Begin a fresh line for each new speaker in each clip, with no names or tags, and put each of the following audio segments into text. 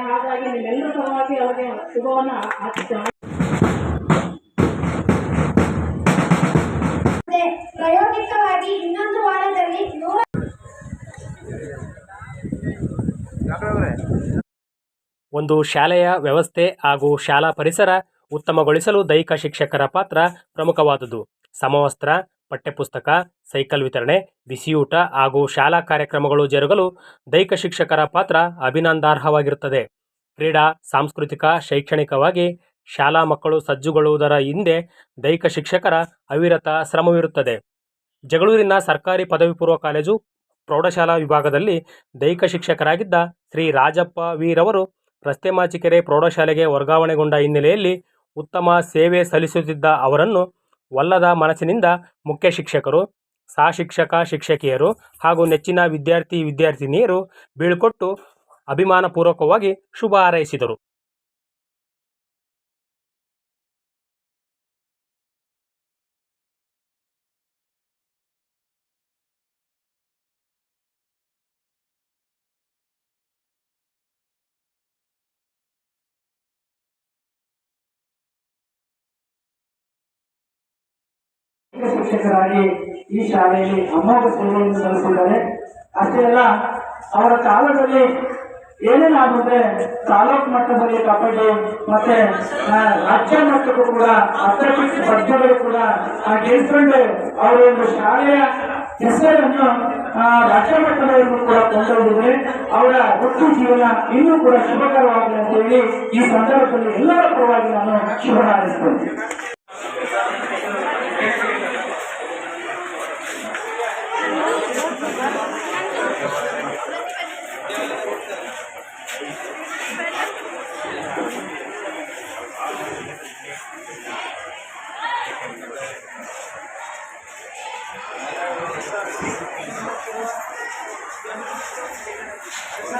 ಪರವಾಗಿ ಅವರಿಗೆ ಶುಭವನ್ನು ಹಾಕಿದ್ದೇವೆ
ಪ್ರಾಯೋಗಿಕವಾಗಿ ಇನ್ನೊಂದು ವಾರದಲ್ಲಿ ನೂರ
ಒಂದು ಶಾಲೆಯ ವ್ಯವಸ್ಥೆ ಹಾಗೂ ಶಾಲಾ ಪರಿಸರ ಉತ್ತಮಗೊಳಿಸಲು ದೈಹಿಕ ಶಿಕ್ಷಕರ ಪಾತ್ರ ಪ್ರಮುಖವಾದುದು. ಸಮವಸ್ತ್ರ ಪಠ್ಯಪುಸ್ತಕ, ಸೈಕಲ್ ವಿತರಣೆ, ಬಿಸಿಯೂಟ ಹಾಗೂ ಶಾಲಾ ಕಾರ್ಯಕ್ರಮಗಳು ಜರುಗಲು ದೈಹಿಕ ಶಿಕ್ಷಕರ ಪಾತ್ರ ಅಭಿನಂದಾರ್ಹವಾಗಿರುತ್ತದೆ. ಕ್ರೀಡಾ, ಸಾಂಸ್ಕೃತಿಕ, ಶೈಕ್ಷಣಿಕವಾಗಿ ಶಾಲಾ ಮಕ್ಕಳು ಸಜ್ಜುಗೊಳ್ಳುವುದರ ಹಿಂದೆ ದೈಹಿಕ ಶಿಕ್ಷಕರ ಅವಿರತ ಶ್ರಮವಿರುತ್ತದೆ. ಜಗಳೂರಿನ ಸರ್ಕಾರಿ ಪದವಿ ಪೂರ್ವ ಕಾಲೇಜು, ಪ್ರೌಢಶಾಲಾ ವಿಭಾಗದಲ್ಲಿ ದೈಹಿಕ ಶಿಕ್ಷಕರಾಗಿದ್ದ ಶ್ರೀ ರಾಜಪ್ಪ ವೀರವರು ರಸ್ತೆ ಮಾಚಿಕೆರೆ ಪ್ರೌಢಶಾಲೆಗೆ ವರ್ಗಾವಣೆಗೊಂಡ ಹಿನ್ನೆಲೆಯಲ್ಲಿ ಉತ್ತಮ ಸೇವೆ ಸಲ್ಲಿಸುತ್ತಿದ್ದ ಅವರನ್ನು ಒಲ್ಲದ ಮನಸ್ಸಿನಿಂದ ಮುಖ್ಯ ಶಿಕ್ಷಕರು ಸಹಶಿಕ್ಷಕ ಶಿಕ್ಷಕಿಯರು ಹಾಗೂ ನೆಚ್ಚಿನ ವಿದ್ಯಾರ್ಥಿ ವಿದ್ಯಾರ್ಥಿನಿಯರು ಬೀಳ್ಕೊಟ್ಟು ಅಭಿಮಾನಪೂರ್ವಕವಾಗಿ ಶುಭ ಹಾರೈಸಿದರು.
ಶಿಕ್ಷಕರಾಗಿ ಈ ಶಾಲೆಯಲ್ಲಿ ಅಮೋಘ ಸೇವೆಯನ್ನು ಸಲ್ಲಿಸಿದ್ದಾರೆ ಅಷ್ಟೇ ಅಲ್ಲ ಅವರ ಕಾಲದಲ್ಲಿ ಏನೇನಾಗುತ್ತೆ ತಾಲೂಕು ಮಟ್ಟದಲ್ಲಿ ಕಬಡ್ಡಿ ಮತ್ತೆ ರಾಜ್ಯ ಮಟ್ಟಕ್ಕೂ ಕೂಡ ಅಥ್ಲೆಟಿಕ್ಸ್ ಸ್ಪರ್ಧೆಗಳು ಕೂಡ ಆ, ಅವರ ಒಂದು ಶಾಲೆಯ ಹೆಸರನ್ನು ರಾಜ್ಯ ಮಟ್ಟದವರೆಗೂ ಕೂಡ ಕೊಂಡೊಯ್ದಿದ್ರೆ ಅವರ ಒಟ್ಟು ಜೀವನ ಇನ್ನೂ ಕೂಡ ಶುಭಕರವಾಗಲಿ ಅಂತ ಹೇಳಿ ಈ ಸಂದರ್ಭದಲ್ಲಿ ಎಲ್ಲರ ಪರವಾಗಿ ನಾನು ಶುಭ ಹಾರೈಸ್ತೇನೆ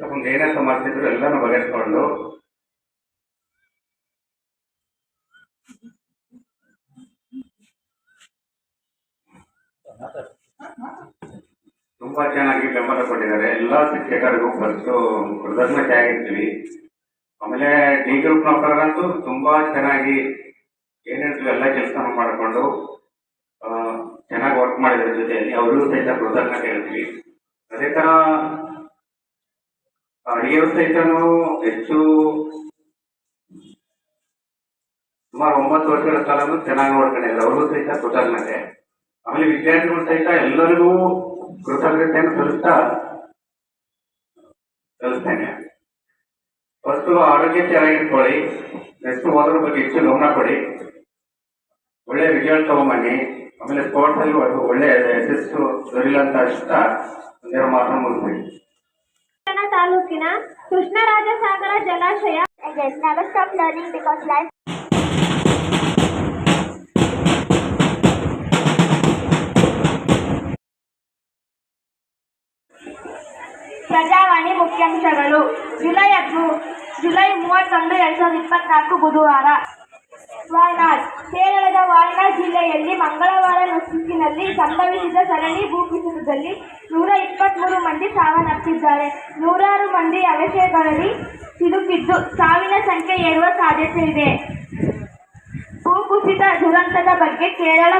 ತಗೊಂಡು ಏನೇ ಸಮಸ್ಯೆ ಎಲ್ಲಾನು ಬಗೆಹರಿಸ್ಕೊಂಡು. ತುಂಬಾ ಚೆನ್ನಾಗಿ ಬೆಂಬಲ ಕೊಟ್ಟಿದ್ದಾರೆ ಎಲ್ಲಾ ಶಿಕ್ಷಕರಿಗೂ ಫಸ್ಟು ಕೃತಜ್ಞತೆ ಆಗಿರ್ತೀವಿ. ಆಮೇಲೆ ಡಿ ಗ್ರೂಪ್ ನೌಕರರಂತೂ ತುಂಬಾ ಚೆನ್ನಾಗಿ ಏನಿರ್ತೀವಿ ಎಲ್ಲ ಕೆಲಸ ಮಾಡಿಕೊಂಡು ಚೆನ್ನಾಗಿ ವರ್ಕ್ ಮಾಡಿದ್ರ ಜೊತೆಯಲ್ಲಿ. ಅವರಿಗೂ ಸಹಿತ ಕೃತಜ್ಞತೆ ಹೇಳ್ತೀವಿ. ಅದೇ ತರ ಸಹಿತ ಹೆಚ್ಚು ಸುಮಾರು ಒಂಬತ್ತು ವರ್ಷಗಳ ಕಾಲನು ಚೆನ್ನಾಗಿ ನೋಡ್ಕೊಂಡಿದ್ದಾರೆ ಅವರು ಸಹಿತ ಕೃತಜ್ಞತೆ. ಆಮೇಲೆ ವಿದ್ಯಾರ್ಥಿಗಳು ಸಹಿತ ಎಲ್ಲರಿಗೂ ಕೃತಜ್ಞತೆಯನ್ನು ಸಲ್ಲಿಸ್ತಾ ಸಲ್ಲಿಸ್ತೇನೆ. ಫಸ್ಟ್ ಆರೋಗ್ಯ ಚೆನ್ನಾಗಿಟ್ಕೊಳ್ಳಿ ನೆಕ್ಸ್ಟ್ ಓದರ ಬಗ್ಗೆ ಹೆಚ್ಚು ಗಮನ ಕೊಡಿ. ಒಳ್ಳೆ ರಿಸಲ್ಟ್ ತಗೊಂಬನ್ನಿ. ಆಮೇಲೆ ಸ್ಪೋರ್ಟ್ಸ್ ಅಲ್ಲಿ ಒಳ್ಳೆ- ಯಶಸ್ಸು ದೊರಿಲ್ಲ ಅಂತ ಇಷ್ಟ. ಒಂದೆರಡು ಮಾತನ್ನು ಮುಗಿಸ್ತೀನಿ.
ತಾಲೂಕಿನ ಕೃಷ್ಣರಾಜಸಾಗರ ಜಲಾಶಯ. Never stop learning because life Prajavani ಮುಖ್ಯಾಂಶಗಳು. ಜುಲೈ ಹದಿಮೂ ಜುಲೈ ಮೂವತ್ತೊಂದು ಎರಡ್ ಸಾವಿರದ ಇಪ್ಪತ್ನಾಲ್ಕು ಬುಧವಾರ. ವಾಯ್ನಾಡ್ ಕೇರಳದ ವಾಯ್ನಾಡ್ ಜಿಲ್ಲೆಯಲ್ಲಿ ಮಂಗಳವಾರ ನಸುಕಿನಲ್ಲಿ ಸಂಭವಿಸಿದ ಸರಣಿ ಭೂಕುಸಿತದಲ್ಲಿ ನೂರ ಇಪ್ಪತ್ತ್ಮೂರು ಮಂದಿ ಸಾವನ್ನಪ್ಪಿದ್ದಾರೆ. ನೂರಾರು ಮಂದಿ ಅವಶೇಷಗಳಲ್ಲಿ ಸಿಲುಕಿದ್ದು ಸಾವಿನ ಸಂಖ್ಯೆ ಏರುವ ಸಾಧ್ಯತೆ ಇದೆ. ಭೂಕುಸಿತ ದುರಂತದ ಬಗ್ಗೆ ಕೇರಳ